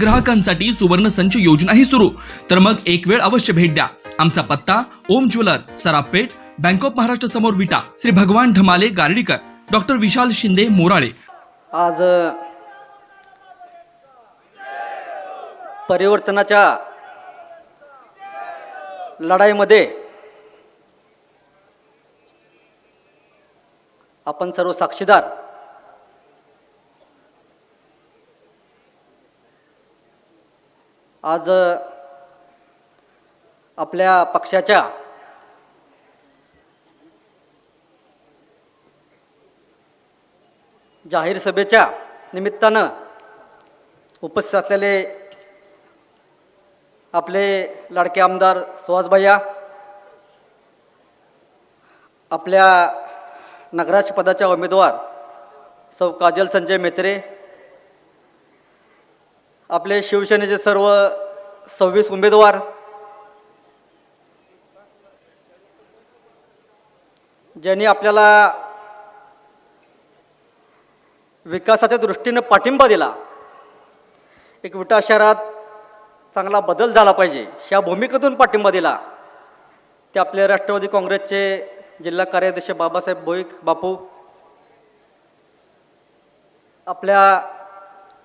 ग्राहकांसाठी सुवर्ण संच योजनाही सुरू. तर मग एक वेळ अवश्य भेट द्या. आमचा पत्ता Om jewellers Sarapeth bank of Maharashtra समोर विटा श्री भगवान ढमाले गार्डीकर डॉक्टर विशाल शिंदे मोराळे. आज परिवर्तनाच्या लढाईमध्ये आपण सर्व साक्षीदार आज आपल्या पक्षाच्या जाहीर सभेच्या निमित्तानं उपस्थित असलेले आपले लाडके आमदार सुहास भैया आपल्या नगराध्यक्ष पदाच्या उमेदवार सौ काजल संजय मेत्रे आपले शिवसेनेचे सर्व सव्वीस उमेदवार. ज्यांनी आपल्याला विकासाच्या दृष्टीनं पाठिंबा दिला. एक विटा शहरात चांगला बदल झाला पाहिजे ह्या भूमिकेतून पाठिंबा दिला. ते आपले राष्ट्रवादी काँग्रेसचे जिल्हा कार्याध्यक्ष बाबासाहेब भोईक बापू. आपल्या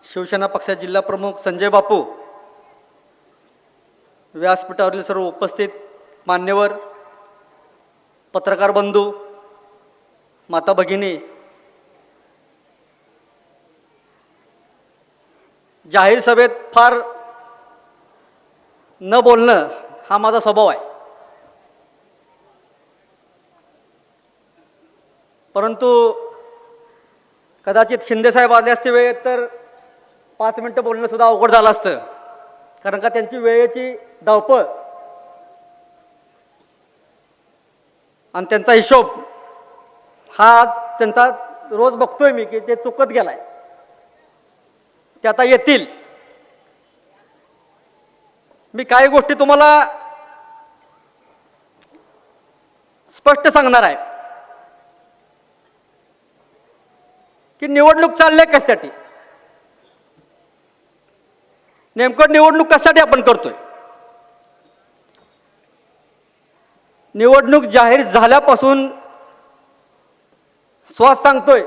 शिवसेना पक्षाचे जिल्हा प्रमुख संजय बापू व्यासपीठावरील सर्व उपस्थित मान्यवर पत्रकार बंधू माता भगिनी जाहीर सभेत फार न बोलणं हा माझा स्वभाव आहे. परंतु कदाचित शिंदेसाहेब आले असते वेळेत तर पाच मिनटं बोलणं सुद्धा अवघड झालं असतं. कारण का त्यांची वेळेची धावपळ आणि त्यांचा हिशोब हा आज त्यांचा रोज बघतोय मी की ते चुकत गेलाय. ते आता येतील. मी काही गोष्टी तुम्हाला स्पष्ट सांगणार आहे. की निवडणूक चालली कशासाठी? नेमकं निवडणूक कशासाठी आपण करतोय? निवडणूक जाहीर झाल्यापासून श्वास सांगतोय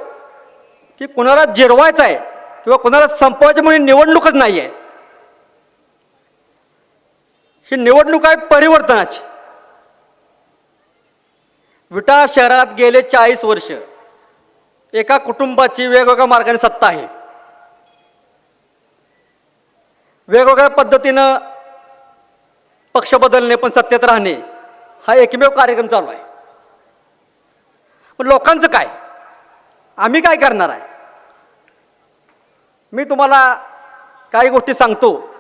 की कुणाला जिरवायचं आहे किंवा कुणाला संपवायचं म्हणून निवडणूकच नाही आहे ही निवडणूक आहे परिवर्तनाची. विटा शहरात गेले चाळीस वर्ष. एका कुटुंबाची वेगवेगळ्या मार्गाने सत्ता आहे. वेगवेगळ्या पद्धतीनं पक्ष बदलणे पण सत्तेत राहणे हा एकमेव कार्यक्रम चालू आहे. पण लोकांचं काय? आम्ही काय करणार आहे? मी तुम्हाला काही गोष्टी सांगतो.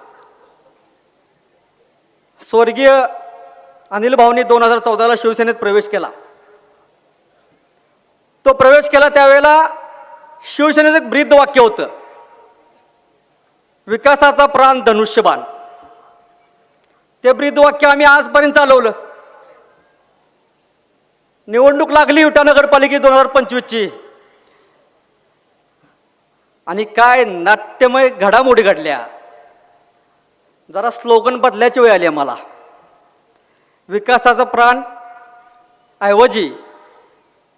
स्वर्गीय अनिल भाऊनी दोन हजार चौदाला शिवसेनेत प्रवेश केला. तो प्रवेश केला त्यावेळेला शिवसेनेचं एक ब्रीद वाक्य होतं. विकासाचा प्राण धनुष्यबाण. ते ब्रीदवाक्य आम्ही आजपर्यंत चालवलं. निवडणूक लागली विटा नगरपालिके दोन हजार पंचवीसची. आणि काय नाट्यमय घडामोडी घडल्या. जरा स्लोगन बदलायची वेळ आली आम्हाला. विकासाचा प्राण ऐवजी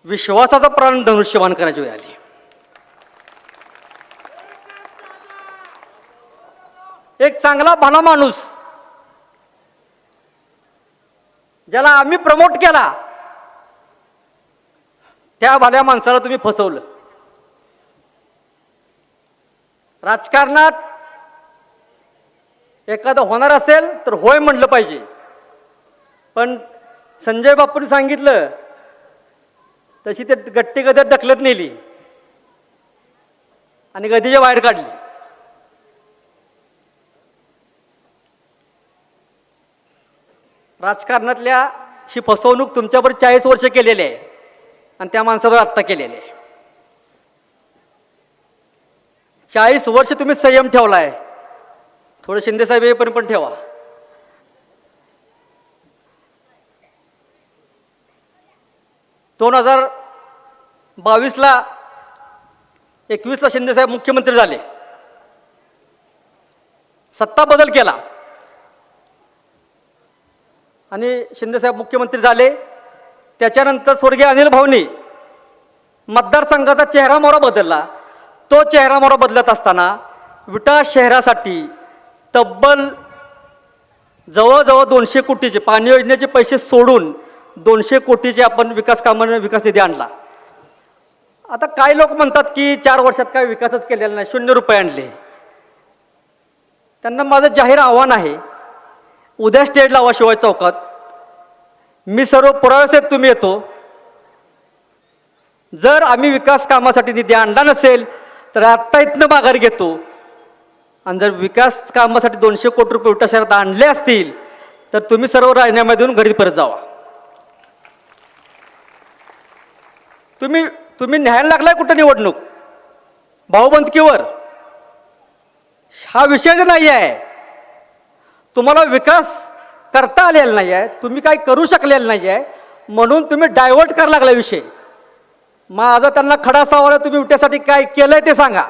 विश्वासाचा प्राण धनुष्यबाण करायची वेळ आली. एक चांगला भला माणूस ज्याला आम्ही प्रमोट केला त्या भल्या माणसाला तुम्ही फसवलं. राजकारणात एखादं होणार असेल तर होय म्हणलं पाहिजे. पण संजय बापूंनी सांगितलं तशी ते गट्टी गद्यात ढकलत नेली आणि गदीच्या बाहेर काढली. राजकारणातल्या ही फसवणूक तुमच्यावर चाळीस वर्ष केलेली आहे आणि त्या माणसावर आत्ता केलेली आहे. चाळीस वर्ष तुम्ही संयम ठेवला आहे थोडं शिंदेसाहेब येईपर्यंत पण ठेवा. दोन हजार बावीसला एकवीसला शिंदेसाहेब मुख्यमंत्री झाले. सत्ता बदल केला. आणि शिंदेसाहेब मुख्यमंत्री झाले. त्याच्यानंतर स्वर्गीय अनिल भाऊनी मतदारसंघाचा चेहरा मोहरा बदलला. तो चेहरा मोहरा बदलत असताना विटा शहरासाठी तब्बल जवळजवळ दोनशे कोटीचे पाणी योजनेचे पैसे सोडून दोनशे कोटीचे आपण विकास कामांना विकास निधी आणला. आता काही लोक म्हणतात की चार वर्षात काय विकासच केलेला नाही शून्य रुपये आणले. त्यांना माझं जाहीर आव्हान आहे उद्या स्टेज लावा शिवाय चौकात. मी सर्व पुराव्यासहित तुम्ही येतो. जर आम्ही विकास कामासाठी निधी आणला नसेल तर आत्ता इथनं माघार घेतो. आणि जर विकास कामासाठी दोनशे कोटी रुपये उठा शहरात आणले असतील तर तुम्ही सर्व राजीनामा देऊन घरी परत जावा. तुम्ही तुम्ही न्यायला लागलाय कुठं निवडणूक? भाऊबंदकीवर? हा विषयच नाही आहे तुम्हाला विकास करता आलेला नाही आहे तुम्ही काही करू शकलेलं नाही आहे म्हणून तुम्ही डायव्हर्ट करायला लागला विषय. माझा त्यांना खडा सवाल तुम्ही उठ्यासाठी काय केलं आहे ते सांगा.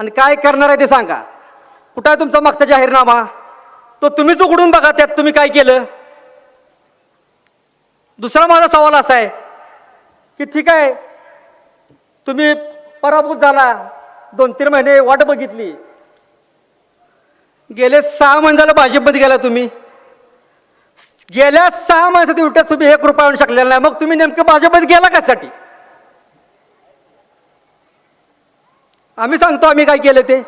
आणि काय करणार आहे ते सांगा. कुठं आहे तुमचा मागचा जाहीरनामा? तो तुम्हीच उघडून बघा त्यात तुम्ही काय केलं. दुसरा माझा सवाल असा आहे की ठीक आहे तुम्ही पराभूत झाला दोन तीन महिने वाट बघितली गेले सहा महिने झालं भाजपमध्ये गेला तुम्ही. गेल्या सहा महिन्यासाठी उलट्या तुम्ही एक रुपया आणू शकलेला नाही. मग तुम्ही नेमकं भाजपमध्ये गेला कशासाठी? आम्ही सांगतो आम्ही काय केलं ते.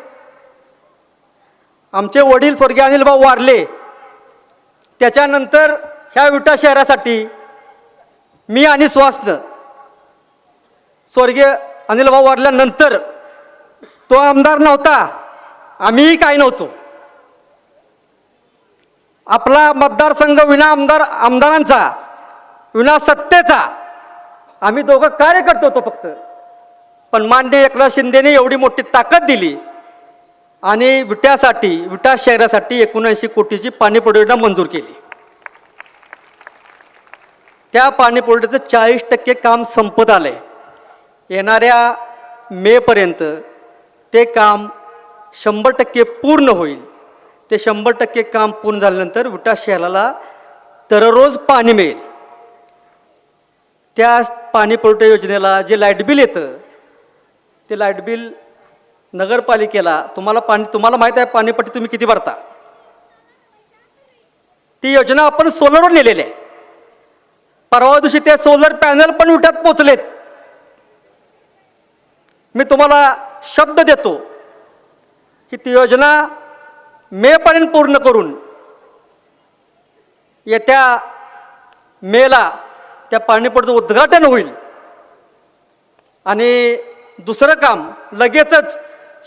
आमचे वडील स्वर्गीय अनिल भाऊ वारले. त्याच्यानंतर ह्या विटा शहरासाठी मी आणि सुहासनं स्वर्गीय अनिल भाऊ वारल्यानंतर तो आमदार नव्हता. आम्हीही काय नव्हतो. आपला मतदारसंघ विना आमदार आमदारांचा विना सत्तेचा आम्ही दोघं कार्य करतो होतो फक्त. पण मांडे एकनाथ शिंदेने एवढी मोठी ताकद दिली आणि विट्यासाठी विटा शहरासाठी एकोणऐंशी कोटीची पाणी योजना मंजूर केली. त्या पाणी पुरवठ्याचं चाळीस टक्के काम संपत आलंय. येणाऱ्या मेपर्यंत ते काम शंभर टक्के पूर्ण होईल. ते शंभर टक्के काम पूर्ण झाल्यानंतर विटा शहराला दररोज पाणी मिळेल. त्या पाणी पुरवठा योजनेला जे लाइट बिल येतं ते लाइट बिल नगरपालिकेला तुम्हाला पाणी तुम्हाला माहीत आहे पाणीपट्टी तुम्ही किती भरता? ती योजना आपण सोलरवर नेलेली आहे. परवा दिवशी ते सोलर पॅनल पण विटात पोचलेत. मी तुम्हाला शब्द देतो की ती योजना मेपर्यंत पूर्ण करून येत्या मेला त्या पाणीपुरचं उद्घाटन होईल. आणि दुसरं काम लगेचच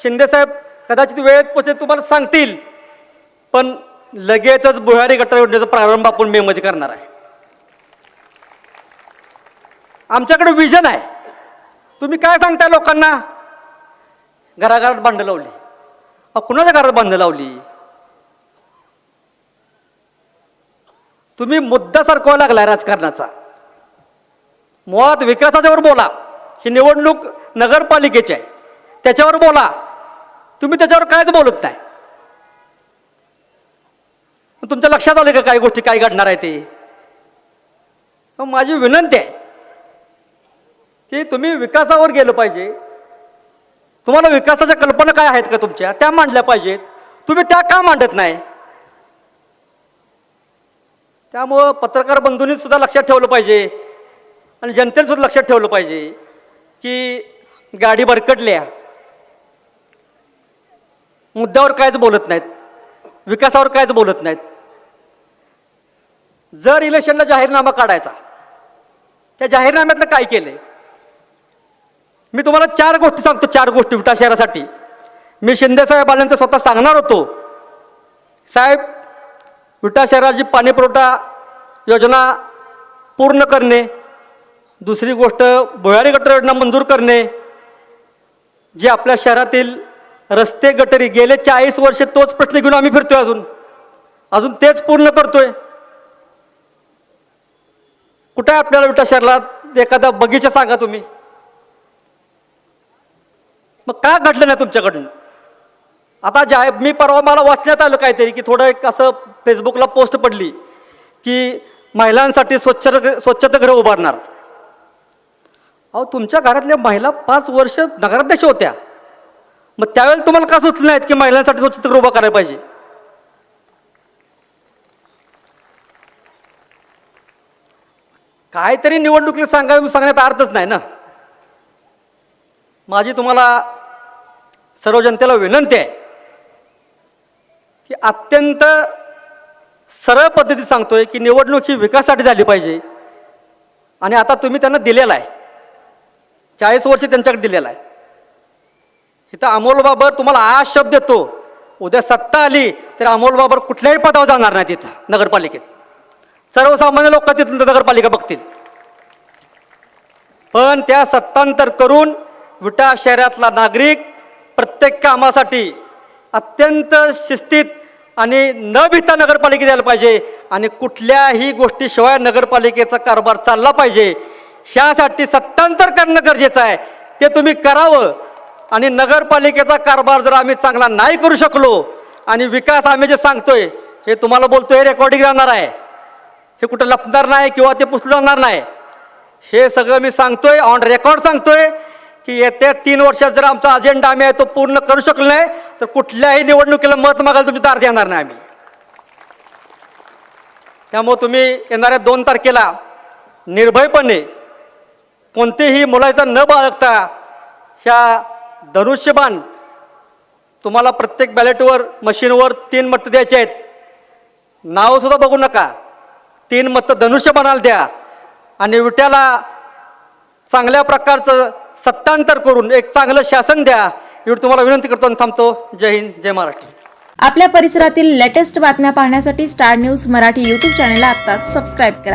शिंदेसाहेब कदाचित वेळेत पोचे तुम्हाला सांगतील. पण लगेचच भुयारी गटार योजनेचा प्रारंभ आपण मेमध्ये करणार आहे. आमच्याकडे विजन आहे. तुम्ही काय सांगताय लोकांना? घराघरात भांडं लावली. अहो कुणाच्या घरात बांधं लावली? तुम्ही मुद्दा सरकवा लागलाय राजकारणाचा. मुळात विकासाच्यावर बोला. ही निवडणूक नगरपालिकेची आहे. त्याच्यावर बोला. तुम्ही त्याच्यावर कायच बोलत नाही. तुमच्या लक्षात आलं का काही गोष्टी काय घडणार आहे ते? माझी विनंती आहे की तुम्ही विकासावर गेलं पाहिजे. तुम्हाला विकासाच्या कल्पना काय आहेत का तुमच्या? त्या मांडल्या पाहिजेत. तुम्ही त्या का मांडत नाही? त्यामुळं पत्रकार बंधूंनी सुद्धा लक्षात ठेवलं पाहिजे. आणि जनतेने सुद्धा लक्षात ठेवलं पाहिजे की गाडी भरकटल्या. मुद्द्यावर कायच बोलत नाहीत. विकासावर कायच बोलत नाहीत. जर इलेक्शनला जाहीरनामा काढायचा त्या जाहीरनाम्यातलं काय केलंय? मी तुम्हाला चार गोष्टी सांगतो चार गोष्टी विटा शहरासाठी. मी शिंदे साहेब आल्यानंतर स्वतः सांगणार होतो. साहेब विटा शहराची पाणीपुरवठा योजना पूर्ण करणे. दुसरी गोष्ट भुयारी गटर योजना मंजूर करणे. जे आपल्या शहरातील रस्ते गटरी गेले चाळीस वर्षे तोच प्रश्न घेऊन आम्ही फिरतोय अजून. अजून तेच पूर्ण करतोय. कुठे आहे आपल्याला विटा शहरात एखादा बगीचा सांगा तुम्ही. मग का घडलं नाही तुमच्याकडून? आता ज्या मी परवा मला वाचण्यात आलं काहीतरी की थोडं एक असं फेसबुकला पोस्ट पडली की महिलांसाठी स्वच्छ स्वच्छतागृह उभारणार. अहो तुमच्या घरातल्या महिला पाच वर्ष नगराध्यक्ष होत्या. मग त्यावेळेला तुम्हाला का सुचलं नाहीत की महिलांसाठी स्वच्छतागृह उभा करायला पाहिजे? काहीतरी निवडणुकीत सांगा सांगण्याचा अर्थच नाही ना. माझी तुम्हाला सर्व जनतेला विनंती आहे. की अत्यंत सरळ पद्धतीत सांगतोय की निवडणूक ही विकासासाठी झाली पाहिजे. आणि आता तुम्ही त्यांना दिलेला आहे. चाळीस वर्ष त्यांच्याकडे दिलेला आहे. इथं अमोल बाबर तुम्हाला आज शब्द देतो. उद्या सत्ता आली तर अमोल बाबर कुठल्याही पदावर जाणार नाही तिथं नगरपालिकेत. सर्वसामान्य लोक तिथून नगरपालिका बघतील. पण त्या सत्तांतर करून विटा शहरातला नागरिक प्रत्येक कामासाठी अत्यंत शिस्तीत आणि न भिता नगरपालिकेत यायला पाहिजे आणि कुठल्याही गोष्टीशिवाय नगरपालिकेचा कारभार चालला पाहिजे. ह्यासाठी सत्तांतर करणं गरजेचं आहे. ते तुम्ही करावं. आणि नगरपालिकेचा कारभार जर आम्ही चांगला नाही करू शकलो आणि विकास आम्ही जे सांगतोय हे तुम्हाला बोलतोय रेकॉर्डिंग राहणार आहे. हे कुठं लपणार नाही किंवा ते पुसलं जाणार नाही. हे सगळं मी सांगतोय ऑन रेकॉर्ड सांगतोय. की येत्या तीन वर्षात जर आमचा अजेंडा आम्ही आहे तो पूर्ण करू शकलो नाही तर कुठल्याही निवडणुकीला मत मागायला तुम्ही दार देणार नाही आम्ही. त्यामुळे तुम्ही येणाऱ्या दोन तारखेला निर्भयपणे कोणतेही मुलाचा न बाळगता ह्या धनुष्यबाण तुम्हाला प्रत्येक बॅलेटवर मशीनवर तीन मतं द्यायचे आहेत. नावसुद्धा बघू नका. तीन मतं धनुष्यबाणाला द्या. आणि विट्याला चांगल्या प्रकारचं सत्तांतर करून एक चांगलं शासन द्या. एवढी तुम्हाला विनंती करतो आणि थांबतो. जय हिंद जय महाराष्ट्र आपल्या परिसरातील लेटेस्ट बातम्या पाहण्यासाठी स्टार न्यूज मराठी यूट्यूब चॅनलला आत्ताच सबस्क्राईब करा.